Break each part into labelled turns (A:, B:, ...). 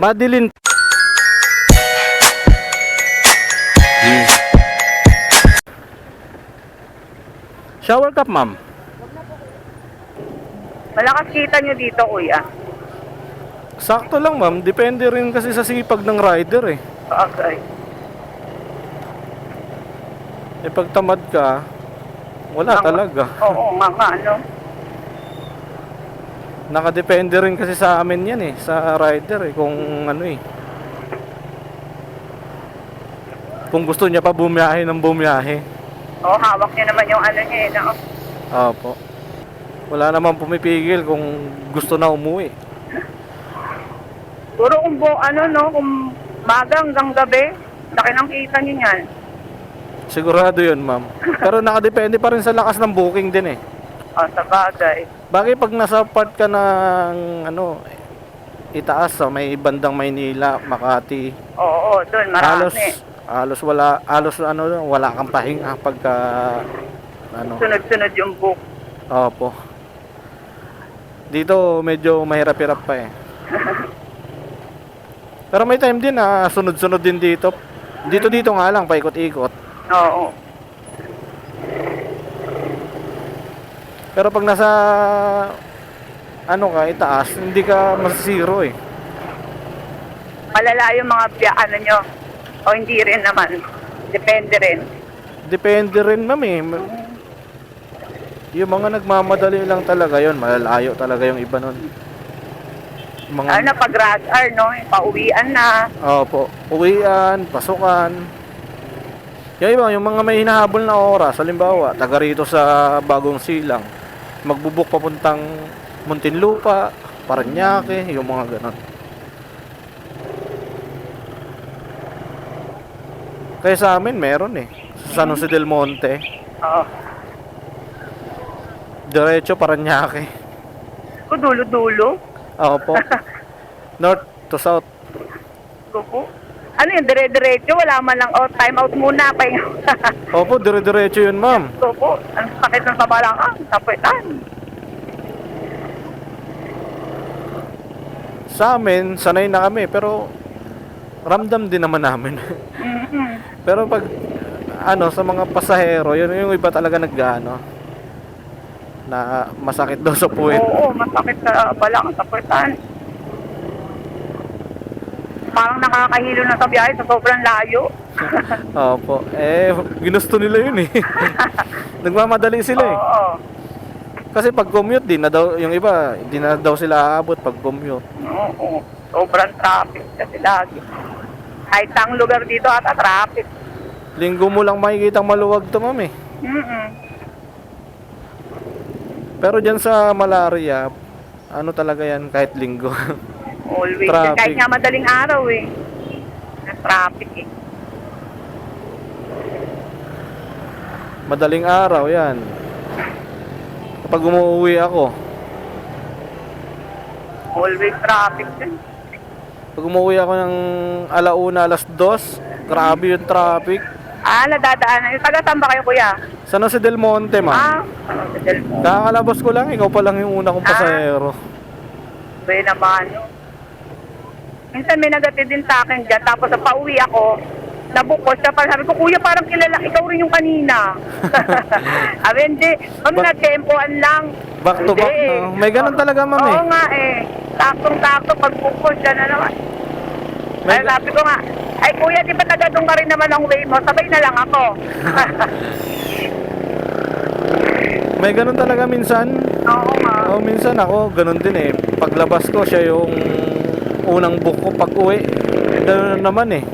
A: Madeline. Shower cup, ma'am.
B: Malakas kita nyo dito, kuya.
A: Sakto lang, ma'am. Depende rin kasi sa sipag ng rider eh.
B: Okay.
A: Eh pag tamad ka, wala
B: Ang-
A: talaga.
B: Oo, mga ano.
A: Nakadepende rin kasi sa amin yan eh, sa rider eh, kung ano eh. Kung gusto niya pa bumiyahe ng bumiyahe.
B: Oo, hawak nyo naman yung ano nyo eh, no?
A: Opo. Wala naman pumipigil kung gusto na umuwi.
B: Puro kung bu- ano, no, kung maga hanggang gabi, laki ng kita nyo yan.
A: Sigurado yun, ma'am. Pero nakadepende pa rin sa lakas ng booking din eh.
B: O, sa bagay.
A: Bagay pag nasa part ka ng ano, itaas sa may bandang Maynila, Makati,
B: Oo, doon,
A: halos
B: marami.
A: halos wala halos ano wala kang pahinga pagka ano.
B: Sunod-sunod yung book.
A: Opo. Dito medyo mahirap-hirap pa eh. Pero may time din na sunod-sunod din dito. Dito dito nga lang paikot-ikot.
B: Oo.
A: Pero pag nasa ano ka, itaas, hindi ka masisiro eh.
B: Malala yung mga biya, ano nyo. O hindi rin naman. Depende rin.
A: Depende rin ma'am eh. Yung mga nagmamadali lang talaga yon malalayo talaga yung iba nun. Yung
B: Ano
A: Mga,
B: pag rush hour, no? Pauwian na.
A: opo, uwian, pasukan. Yung iba, yung mga may hinahabol na oras, halimbawa, taga rito sa Bagong Silang, magbubuk papuntang Muntinlupa, Paranaque, yung mga ganon. Kaya sa amin, meron eh. Sa San Jose del Monte,
B: Oo.
A: diretso Paranaque.
B: Ko dulo-dulo.
A: Ako po. North to south.
B: Ko po. Ano yun, dire-diretso? Wala man lang, oh, time out muna. Pahinga.
A: Opo, dire-diretso yun, ma'am.
B: Ko po. Ang sakit ng sabalakang. Tapitan.
A: Sa amin, sanay na kami, pero ramdam din naman namin. Pero pag, ano, sa mga pasahero, yun yung iba talaga nag-ano, na masakit daw sa puwet.
B: Oo, masakit sa balakang tapitan. Parang nakakahilo na sa biyahe sa sobrang layo.
A: Opo. Eh, ginusto nila yun eh. Nagmamadali sila eh.
B: Oo.
A: Kasi pag commute din na daw, yung iba, hindi na daw sila aabot pag commute.
B: Oo. Sobrang traffic kasi lagi. Kahit ang lugar dito ata traffic.
A: Linggo mo lang makikita maluwag to, ma'am eh.
B: Mm
A: Pero dyan sa malaria, ano talaga yan kahit linggo.
B: Always.
A: Traffic.
B: Kahit nga madaling araw eh. Na traffic eh.
A: Madaling araw yan. Kapag umuwi ako,
B: Always traffic din.
A: pag umuwi ako ng alauna, alas dos, grabe yung traffic.
B: Ah, nadadaanan. Taga saan ba kayo kuya?
A: San Jose del Monte, ma'am.
B: Ah, ano sa Delmo?
A: Kakalabas ko lang, ikaw pa lang yung una kong
B: Ah.
A: pasahero.
B: Bay naman. no? Minsan may nagatid din sa akin dyan. Tapos sa pauwi ako, nabukos. Parang sabi ko, kuya, parang kilala, ikaw rin yung kanina. sabi, hindi. Kami
A: Ba-
B: na tempoan lang.
A: Back to back,
B: Hindi.
A: no? May ganun talaga, ma'am,
B: Oo
A: eh.
B: nga eh. Taktong-takto, pag bukos, siya na naman.
A: May
B: Ay, sabi ko nga, ay kuya, di ba taga doon ka rin naman ang way mo? Sabay na lang ako.
A: May ganun talaga minsan.
B: Oo nga.
A: Oo, minsan ako, ganun din eh. Paglabas ko, siya yung unang book ko pag uwi. Ganun naman eh.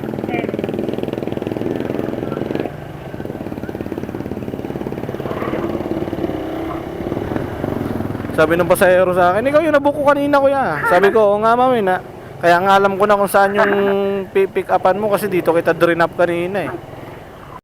A: Sabi ng pasahero sa akin, ikaw yung nabook ko kanina kuya. Sabi ko, oo nga mami na. Kaya nga alam ko na kung saan yung pick upan mo kasi dito kita drain up kanina eh.